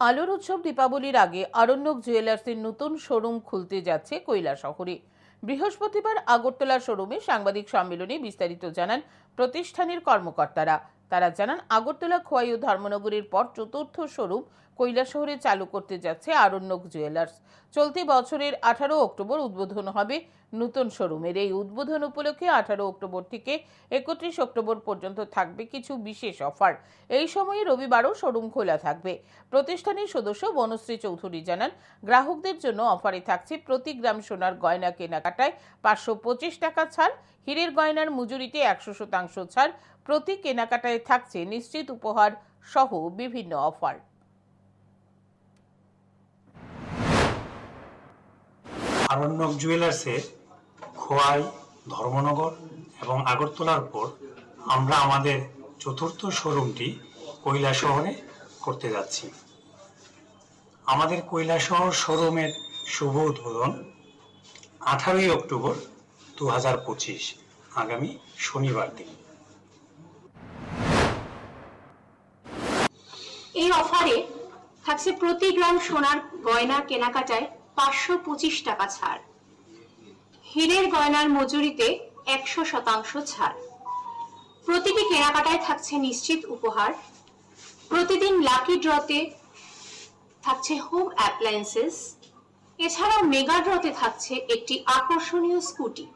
আলোর উৎসব দীপাবলির আগে আরণ্যক জুয়েলার্সের নতুন শোরুম খুলতে যাচ্ছে কৈলা শহরে। বৃহস্পতিবার আগরতলা শোরুমে সাংবাদিক সম্মেলনে বিস্তারিত জানান প্রতিষ্ঠানের কর্মকর্তারা। তারা জানান, আগরতলা খোয়াই ও ধর্মনগরের পর চতুর্থ শোরুম কৈলা শহরে চালু করতে যাচ্ছে আরণ্যক জুয়েলার্স। চলতি বছরের আঠারো অক্টোবর উদ্বোধন হবে নতুন শোরুমের। এই উদ্বোধন উপলক্ষে আঠারো অক্টোবর থেকে একত্রিশ অক্টোবর পর্যন্ত থাকবে কিছু বিশেষ অফার। এই সময়ে রবিবারও শোরুম খোলা থাকবে। প্রতিষ্ঠানের সদস্য বনশ্রী চৌধুরী জানান, গ্রাহকদের জন্য অফারে থাকছে প্রতি গ্রাম সোনার গয়না কেনাকাটায় পাঁচশো পঁচিশ টাকা ছাড়, হীরের গয়নার মজুরিতে একশো শতাংশ ছাড়, প্রতি কেনাকাটায় থাকছে নিশ্চিত উপহার সহ বিভিন্ন অফার। আরণ্যক জুয়েলার্সে খোয়াই, ধর্মনগর এবং আগরতলার পর আমরা আমাদের চতুর্থ শোরুমটি কৈলা শহরে করতে যাচ্ছি। আমাদের কৈলা শহর শোরুমের শুভ উদ্বোধন আঠারোই অক্টোবর দু হাজার পঁচিশ, আগামী শনিবার দিন। এই অফারে থাকছে প্রতি গ্রাম সোনার গয়না কেনাকাটায় পাঁচশো পঁচিশ টাকা ছাড়। হীরের গয়নার মজুরিতে একশো শতাংশ ছাড়। প্রতিটি কেনাকাটায় থাকছে নিশ্চিত উপহার। প্রতিদিন লাকি ড্রতে থাকছে হোম অ্যাপ্লায়েন্সেস। এছাড়াও মেগা ড্রতে থাকছে একটি আকর্ষণীয় স্কুটি।